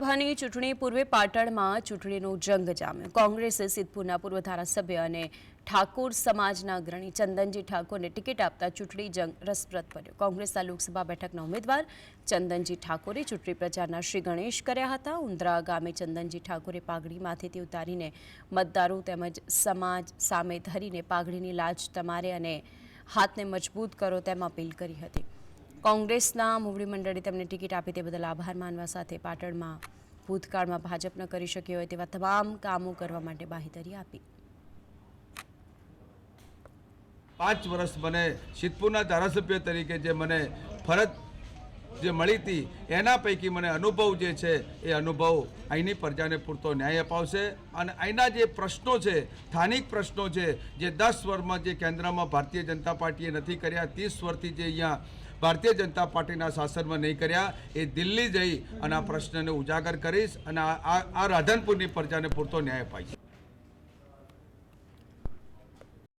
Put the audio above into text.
લોકસભાની ચૂંટણી પૂર્વે પાટણમાં ચૂંટણીનો જંગ જામ્યો. કોંગ્રેસે સિદ્ધપુરના પૂર્વ ધારાસભ્ય અને ઠાકોર સમાજના અગ્રણી ચંદનજી ઠાકોરને ટિકિટ આપતા ચૂંટણી જંગ રસપ્રદ બન્યો. કોંગ્રેસના લોકસભા બેઠકના ઉમેદવાર ચંદનજી ઠાકોરે ચૂંટણી પ્રચારના શ્રી ગણેશ કર્યા હતા. ઉંદરા ગામે ચંદનજી ઠાકોરે પાઘડી માથેથી ઉતારીને મતદારો તેમજ સમાજ સામે ધરીને પાઘડીની લાજ તમારે અને હાથને મજબૂત કરો તેમ અપીલ કરી હતી. કોંગ્રેસના મોવડી મંડળે તેમને ટિકિટ આપી તે બદલ આભાર માનવા સાથે પાટણમાં ભૂતકાળમાં ભાજપ ન કરી શક્યો હોય તેવા તમામ કામો કરવા માટે બાહેધરી આપી. પાંચ વર્ષ મને સિદ્ધપુરના ધારાસભ્ય તરીકે જે મને ફરજ જે મળી હતી, એના પૈકી મને અનુભવ જે છે, એ અનુભવ અહીંની પ્રજાને પૂરતો ન્યાય અપાવશે અને અહીંના જે પ્રશ્નો છે, સ્થાનિક પ્રશ્નો છે, જે દસ વર્ષમાં જે કેન્દ્રમાં ભારતીય જનતા પાર્ટીએ નથી કર્યા, ત્રીસ વર્ષથી જે અહીંયા ભારતીય જનતા પાર્ટીના શાસનમાં નહીં કર્યા, એ દિલ્હી જઈ અને આ પ્રશ્નને ઉજાગર કરીશ અને આ રાધનપુરની પ્રજાને પૂરતો ન્યાય અપાઈશ.